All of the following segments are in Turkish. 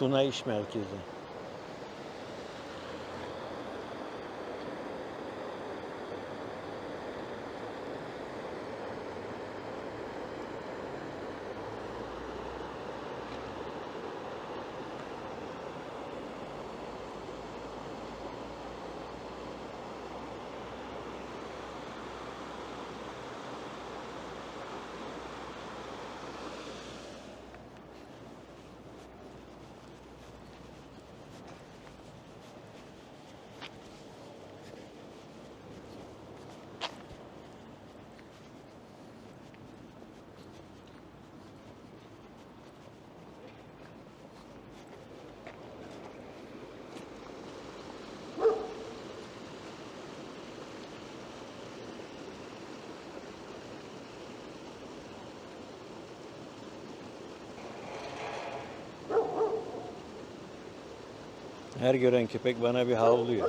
Tuna İş Merkezi. Her gören köpek bana bir havlıyor.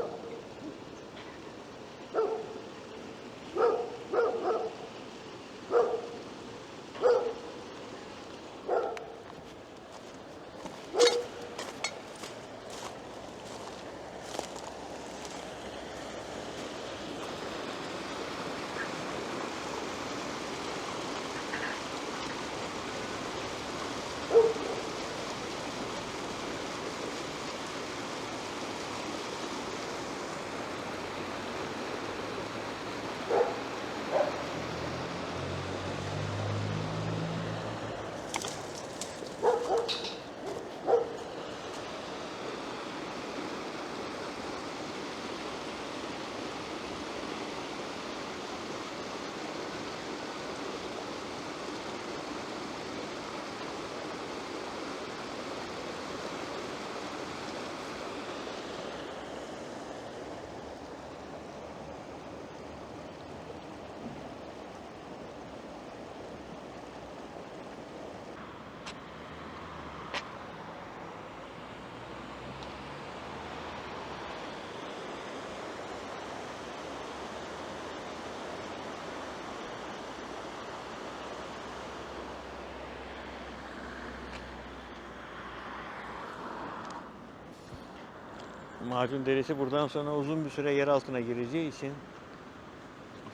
Macun Deresi buradan sonra uzun bir süre yer altına gireceği için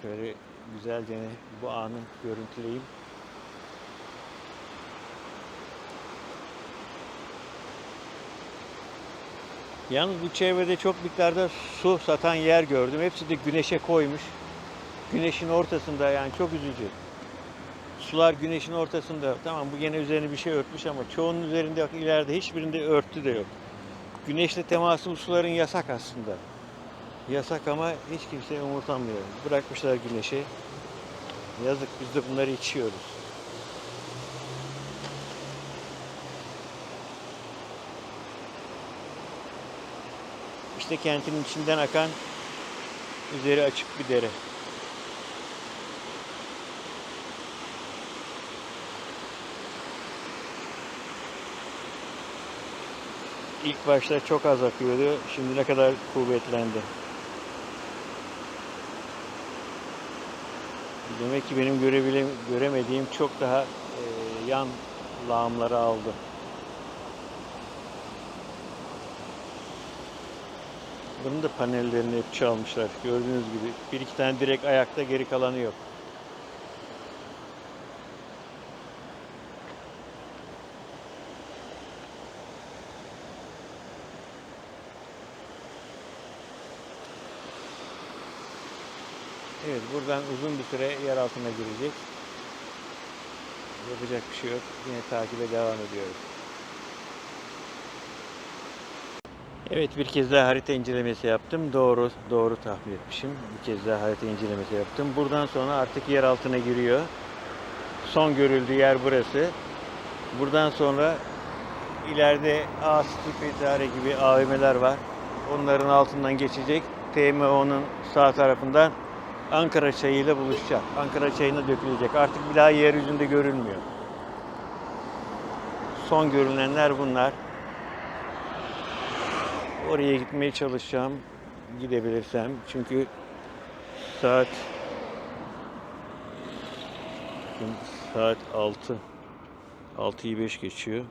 şöyle güzelce bu anı görüntüleyeyim. Yalnız bu çevrede çok miktarda su satan yer gördüm. Hepsi de güneşe koymuş. Güneşin ortasında yani çok üzücü. Sular güneşin ortasında. Tamam bu gene üzerine bir şey örtmüş ama çoğunun üzerinde ileride hiçbirinde örtü de yok. Güneşle teması bu suların yasak aslında. Yasak ama hiç kimse umursamıyor. Bırakmışlar güneşi. Yazık biz de bunları içiyoruz. İşte kentin içinden akan üzeri açık bir dere. İlk başta çok az akıyordu. Şimdi ne kadar kuvvetlendi. Demek ki benim görebile, göremediğim çok daha e, yan lağımları aldı. Bunun da panellerini hep çalmışlar. Gördüğünüz gibi. Bir iki tane direkt ayakta geri kalanı yok. Evet buradan uzun bir süre yer altına girecek. Yapacak bir şey yok. Yine takibe devam ediyoruz. Evet bir kez daha harita incelemesi yaptım. Doğru doğru tahmin etmişim. Bir kez daha harita incelemesi yaptım. Buradan sonra artık yer altına giriyor. Son görüldüğü yer burası. Buradan sonra ileride A vesaire gibi AVM'ler var. Onların altından geçecek. TMO'nun sağ tarafından Ankara çayıyla buluşacak. Ankara çayına dökülecek. Artık bir daha yeryüzünde görülmüyor. Son görünenler bunlar. Oraya gitmeye çalışacağım. Gidebilirsem. Çünkü saat Şimdi saat 6. 6'yı 5 geçiyor.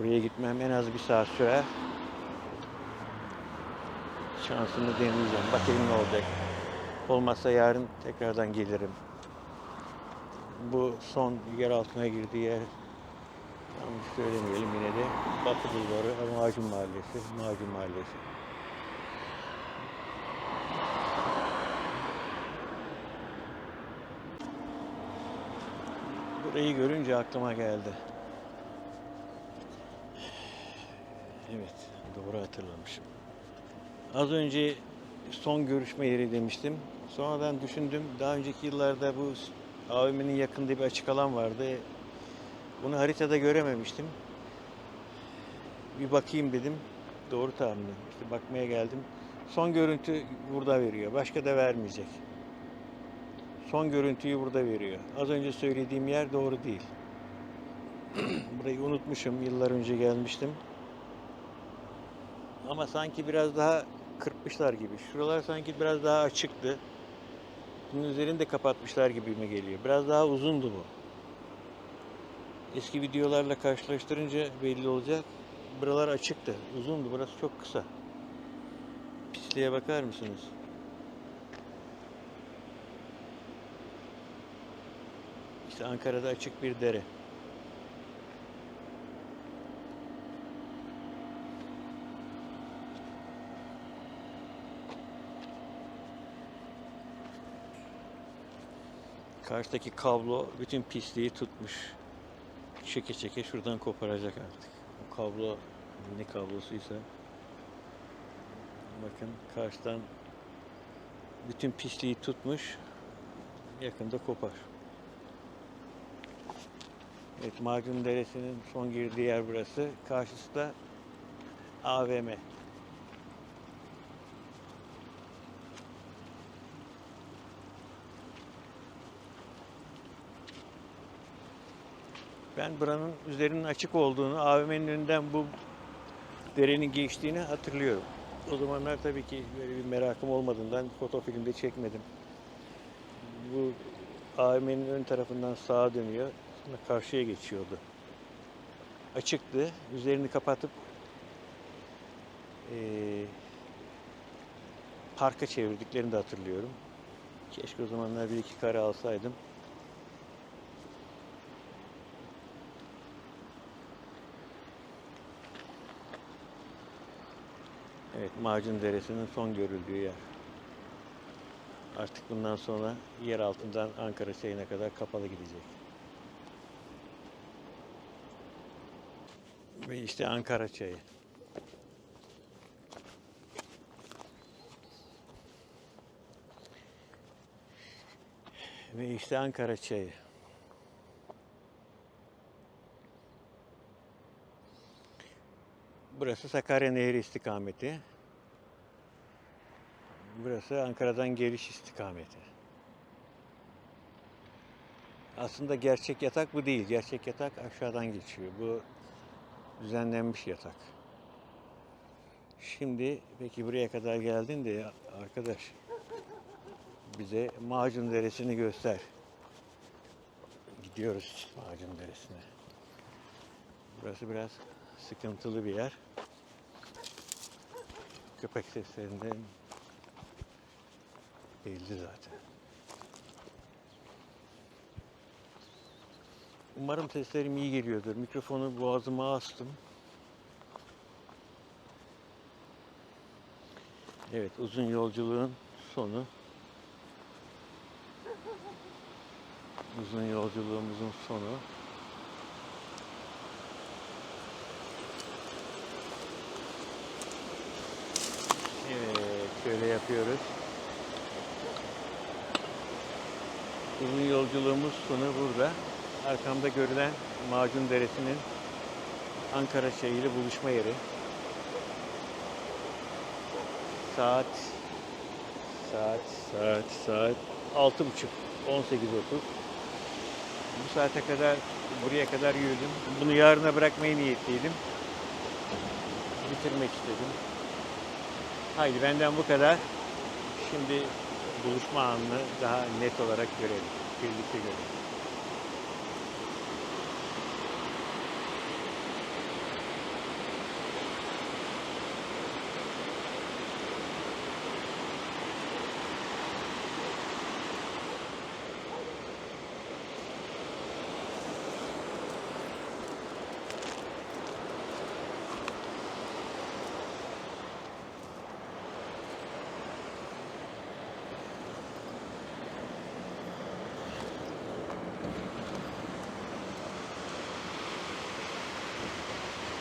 Oraya gitmem en az bir saat sürer. Şansımı deneyeceğim. Bakayım ne olacak. Olmazsa yarın tekrardan gelirim. Bu son yer altına girdiği yer yanlış söylemeyelim yine de Batı Bulvarı, Macun Mahallesi, Macun Mahallesi. Burayı görünce aklıma geldi. Evet, doğru hatırlamışım. Az önce son görüşme yeri demiştim. Sonradan düşündüm. Daha önceki yıllarda bu AVM'nin yakında bir açık alan vardı. Bunu haritada görememiştim. Bir bakayım dedim. Doğru tahminim. İşte bakmaya geldim. Son görüntü burada veriyor. Başka da vermeyecek. Son görüntüyü burada veriyor. Az önce söylediğim yer doğru değil. Burayı unutmuşum. Yıllar önce gelmiştim. Ama sanki biraz daha kırpmışlar gibi. Şuralar sanki biraz daha açıktı. Bunun üzerini de kapatmışlar gibi mi geliyor. Biraz daha uzundu bu. Eski videolarla karşılaştırınca belli olacak. Buralar açıktı. Uzundu. Burası çok kısa. Pisliğe bakar mısınız? İşte Ankara'da açık bir dere. Karşıdaki kablo bütün pisliği tutmuş. Çeke çeke şuradan koparacak artık. O kablo ne kablosuysa. Bakın karşıdan bütün pisliği tutmuş. Yakında kopar. Evet, Macun Deresi'nin son girdiği yer burası. Karşısı da AVM. Ben buranın üzerinin açık olduğunu, AVM'nin önünden bu derenin geçtiğini hatırlıyorum. O zamanlar tabii ki böyle bir merakım olmadığından fotofilmde çekmedim. Bu AVM'nin ön tarafından sağa dönüyor, sonra karşıya geçiyordu. Açıktı, üzerini kapatıp eee parka çevirdiklerini de hatırlıyorum. Keşke o zamanlar bir iki kare alsaydım. Evet, Macun Deresi'nin son görüldüğü yer. Artık bundan sonra yer altından Ankara şeyine kadar kapalı gidecek. Ve işte Ankara çayı. Ve işte Ankara çayı. Burası Sakarya Nehri istikameti. Burası Ankara'dan geliş istikameti. Aslında gerçek yatak bu değil. Gerçek yatak aşağıdan geçiyor. Bu düzenlenmiş yatak. Şimdi peki buraya kadar geldin de arkadaş bize Macun Deresi'ni göster. Gidiyoruz Macun Deresi'ne. Burası biraz sıkıntılı bir yer. Köpek seslerinden belli zaten. Umarım seslerim iyi geliyordur. Mikrofonu boğazıma astım. Evet, uzun yolculuğun sonu. Uzun yolculuğumuzun sonu. Şöyle yapıyoruz. Uzun yolculuğumuz sonu burada. Arkamda görülen Macun Deresi'nin Ankara şehriyle buluşma yeri. Saat saat saat saat altı buçuk 18.30 Bu saate kadar buraya kadar yürüdüm. Bunu yarına bırakmayı niyetliydim. Bitirmek istedim. Haydi benden bu kadar. Şimdi buluşma anını daha net olarak görelim. Birlikte görelim.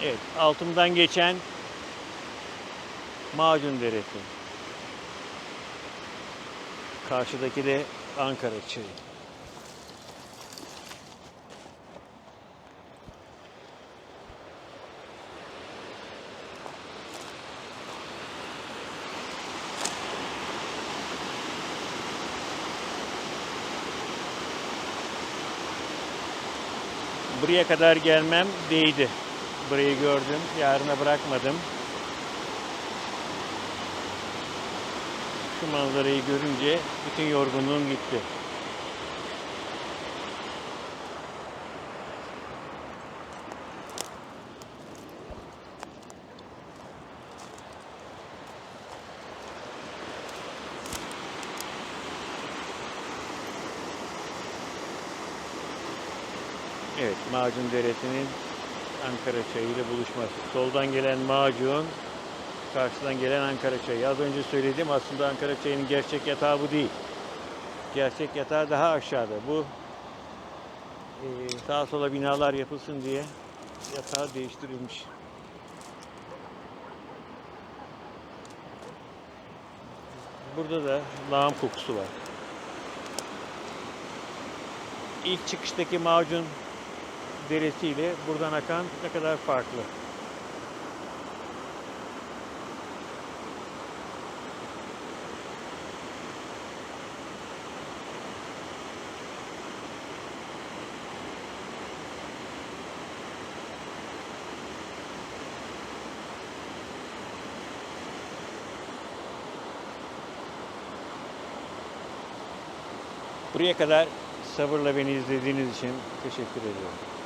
Evet, altımdan geçen Macun Deresi. Karşıdaki de Ankara Çayı. Buraya kadar gelmem değdi. Burayı gördüm, yarına bırakmadım. Şu manzarayı görünce bütün yorgunluğum gitti. Evet, Macun Deresi'nin Ankara Çayı ile buluşması. Soldan gelen macun, karşıdan gelen Ankara Çayı. Az önce söyledim aslında Ankara Çayı'nın gerçek yatağı bu değil. Gerçek yatağı daha aşağıda. Bu eee sağa sola binalar yapılsın diye yatağı değiştirilmiş. Burada da lağım kokusu var. İlk çıkıştaki macun deresiyle buradan akan ne kadar farklı. Buraya kadar sabırla beni izlediğiniz için teşekkür ediyorum.